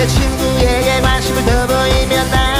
내 친구에게 관심을 더 보이면 날